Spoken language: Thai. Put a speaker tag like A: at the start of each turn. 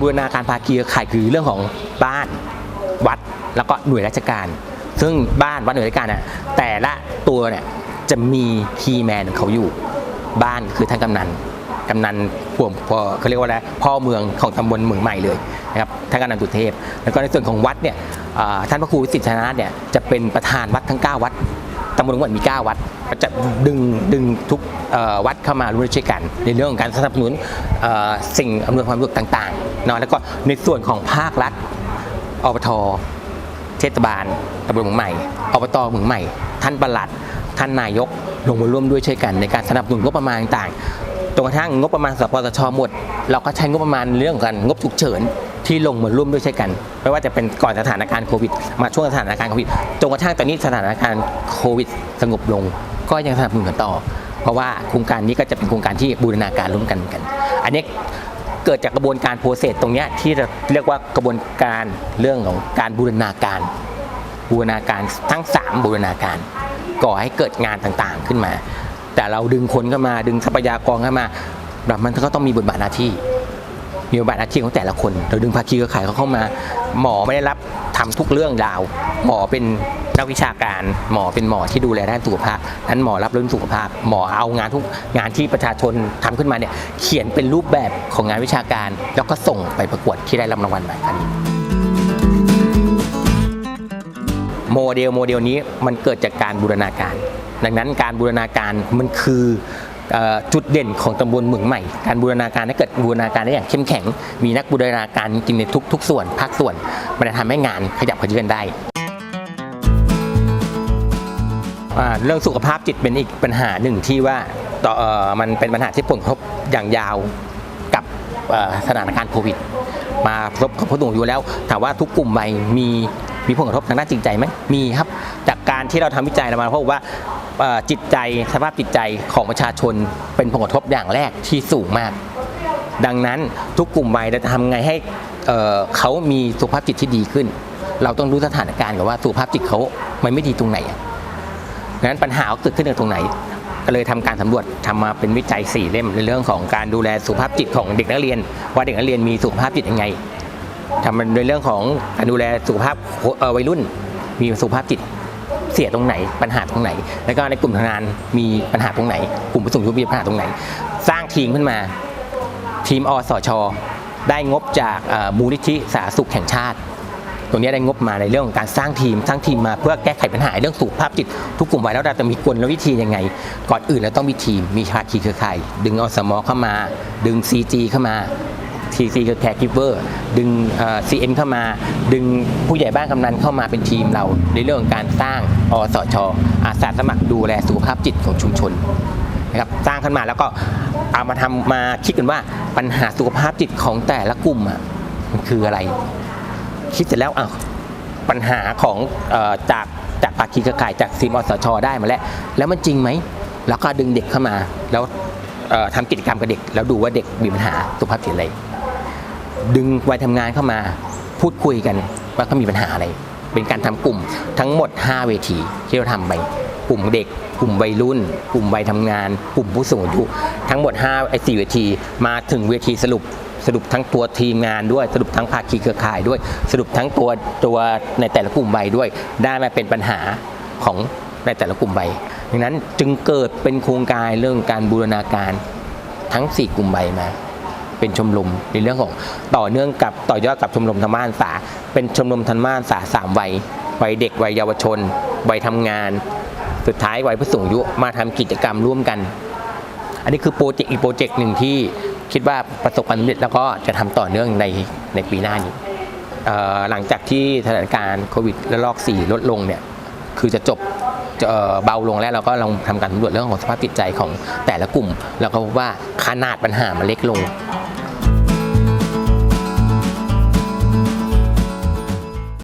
A: บูรณาการภาคีเครือข่ายคือเรื่องของบ้านวัดแล้วก็หน่วยราชการ ซึ่งบ้านวัดหน่วยราชการน่ะแต่ละตัวเนี่ยจะมีคีย์แมนของเขาอยู่ บ้านคือท่านกำนันกำนันพวงพอเขาเรียกว่าอะไรพ่อเมืองของตำบลเมืองใหม่เลยนะครับท่านกำนันตุเทพ แล้วก็ในส่วนของวัดเนี่ยท่านพระครูวิสิทธิชนะเนี่ยจะเป็นประธานวัดทั้ง 9 วัด ตำบลเมืองใหม่มี 9 วัดจะดึงดึงทุกวัดเข้ามาร่วมช่วยกัน ในเรื่องของการสนับสนุนสิ่งอำนวยความสะดวกต่างๆเนาะแล้วก็ในส่วนของภาครัฐอบทเทศบาลตำบลเมืองใหม่อบตเมืองใหม่ ท่านประหลัด ท่านนายกลงมาร่วมด้วยช่วยกัน ในการสนับสนุนงบประมาณต่างๆจนกระทั่งงบประมาณสปสชหมด เราก็ใช้งบประมาณเรื่องของการงบฉุกเฉิน ที่ลงมาร่วมด้วยช่วยกัน ไม่ว่าจะเป็นก่อนสถานการณ์โควิด มาช่วงสถานการณ์โควิดจนกระทั่งตอนนี้สถานการณ์โควิด สงบลง ก็ยังสนับสนุนกันต่อ เพราะว่าโครงการนี้ก็จะเป็นโครงการที่บูรณาการร่วมกันอนกัน อันนี้เกิดจากกระบวนการโปรเซสตรงนี้ที่เราเรียกว่ากระบวนการเรื่องของการบูรณาการ บูรณาการทั้ง 3 บูรณาการ ก่อให้เกิดงานต่างๆขึ้นมา แต่เราดึงคนเข้ามาดึงทรัพยากรเข้ามาแบบมันก็ต้องมีบทบาทหน้าที่ มีบทบาทหน้าที่ของแต่ละคน เราดึงภาคีเครือข่ายเขาเข้ามา หมอไม่ได้รับทำทุกเรื่องราว หมอเป็นนักวิชาการ หมอเป็นหมอที่ดูแลด้านสุขภาพนั้นหมอรับเรื่องสุขภาพ หมอเอางานทุกงานที่ประชาชนทำขึ้นมาเนี่ยเขียนเป็นรูปแบบของงานวิชาการ แล้วก็ส่งไปประกวดที่ได้รับรางวัลมาอันนี้โมเดลโมเดลนี้มันเกิดจากการบูรณาการ ดังนั้นการบูรณาการมันคือ จุดเด่นของตำบลเมืองใหม่ การบูรณาการถ้เกิดบูรณาการได้อย่างเข้มแข็ง มีนักบูรณาการจริงในทุก ๆ ส่วนภาคส่วนมันจะทำให้งานขยับขยื่นได้เรื่องสุขภาพจิตเป็นอีกปัญหาหนึ่งที่ว่าต่ออมันเป็นปัญหาที่ผลกระทบอย่างยาวกับสถานการณ์โควิด มาพบกับผู้สูงอายุแล้วถามว่าทุกกลุ่มวัยมีมีผลกระทบทางด้านจิตใจไหมมีครับ จากการที่เราทำวิจัยเรามาพบว่า จิตใจสภาพจิตใจของประชาชนเป็นผลกระทบอย่างแรกที่สูงมาก ดังนั้นทุกกลุ่มวัยจะทำไงให้เเขามีสุขภาพจิตที่ดีขึ้น เราต้องรู้สถานการณ์ก่อนว่าสุขภาพจิตเขามันไม่ดีตรงไหนดังนั้นปัญหาเกิดขึ้นตรงไหน ก็เลยทำการสำรวจทำมาเป็นวิจัย4เล่มในเรื่องของการดูแลสุขภาพจิตของเด็กนักเรียน ว่าเด็กนักเรียนมีสุขภาพจิตยังไงทำมันในเรื่องของการดูแลสุขภาพวัยรุ่นมีสุขภาพจิต เสียตรงไหน ปัญหาตรงไหน แล้วก็ในกลุ่มทำงานมีปัญหาตรงไหน กลุ่มผู้สูงอายุมีปัญหาตรงไหน สร้างทีมขึ้นมาทีมอสช ได้งบจากมูลนิธิสาธารณสุขแห่งชาติตรงนี้ได้งบมาในเรื่องของการสร้างทีม สร้างทีมมาเพื่อแก้ไขปัญหาเรื่องสุขภาพจิต ทุกกลุ่มวัยแล้วเราจะมีกลวิธียังไง ก่อนอื่นเราต้องมีทีม มีภาคีเครือข่าย ดึงอสมเข้ามา ดึง CG เข้ามา TC คือแคร์กิฟเวอร์ดึงเอ่อ CN เข้ามา ดึงผู้ใหญ่บ้านกำนันเข้ามาเป็นทีมเรา ในเรื่องการสร้างอสชอาสาสมัครดูแลสุขภาพจิตของชุมชนนะครับสร้างขึ้นมาแล้วก็เอามาทำมาคิดกันว่าปัญหาสุขภาพจิตของแต่ละกลุ่มอะมันคืออะไร คิดเสร็จแล้วอ้าวปัญหาของอจากจากภาคีเครือข่ายจากซีมอสชได้มาแล้ว แล้วมันจริงไหม แล้วก็ดึงเด็กเข้ามา แล้วเอ่อทำกิจกรรมกับเด็ก แล้วดูว่าเด็กมีปัญหาสุขภาพจิตอะไร ดึงวัยทำงานเข้ามาพูดคุยกันว่าเขามีปัญหาอะไร เป็นการทำกลุ่มทั้งหมด 5 เวทีที่เราทำไปกลุ่มเด็ก กลุ่มวัยรุ่น กลุ่มวัยทำงาน กลุ่มผู้สูงอายุทั้งหมด5ไอ้4เวทีมาถึงเวทีสรุปสรุปทั้งตัวทีมงานด้วย สรุปทั้งภาคีเครือข่ายด้วย สรุปทั้งตัวตัวในแต่ละกลุ่มวัยด้วย ได้มาเป็นปัญหาของในแต่ละกลุ่มวัยดังนั้นจึงเกิดเป็นโครงการเรื่องการบูรณาการทั้ง 4 กลุ่มวัยมา เป็นชมรมในเรื่องของต่อเนื่องกับต่อยอดกับชมรมธรรมาศึกษาเป็นชมรมธรรมาศึกษาสามวัยวัยเด็กวัยเยาวชนวัยทำงาน สุดท้ายวัยผู้สูงอายุมาทำกิจกรรมร่วมกัน อันนี้คือโปรเจกต์อีกโปรเจกต์หนึ่งที่คิดว่าประสบความสำเร็จแล้วก็จะทำต่อเนื่องในในปีหน้านี้หลังจากที่สถานการณ์โควิดระลอก 4 ลดลงเนี่ยคือจะจบจะเอ่อเบาลงแล้วเราก็ลองทำการสำรวจเรื่องของสภาพจิตใจของแต่ละกลุ่ม แล้วก็พบว่าขนาดปัญหามันเล็กลง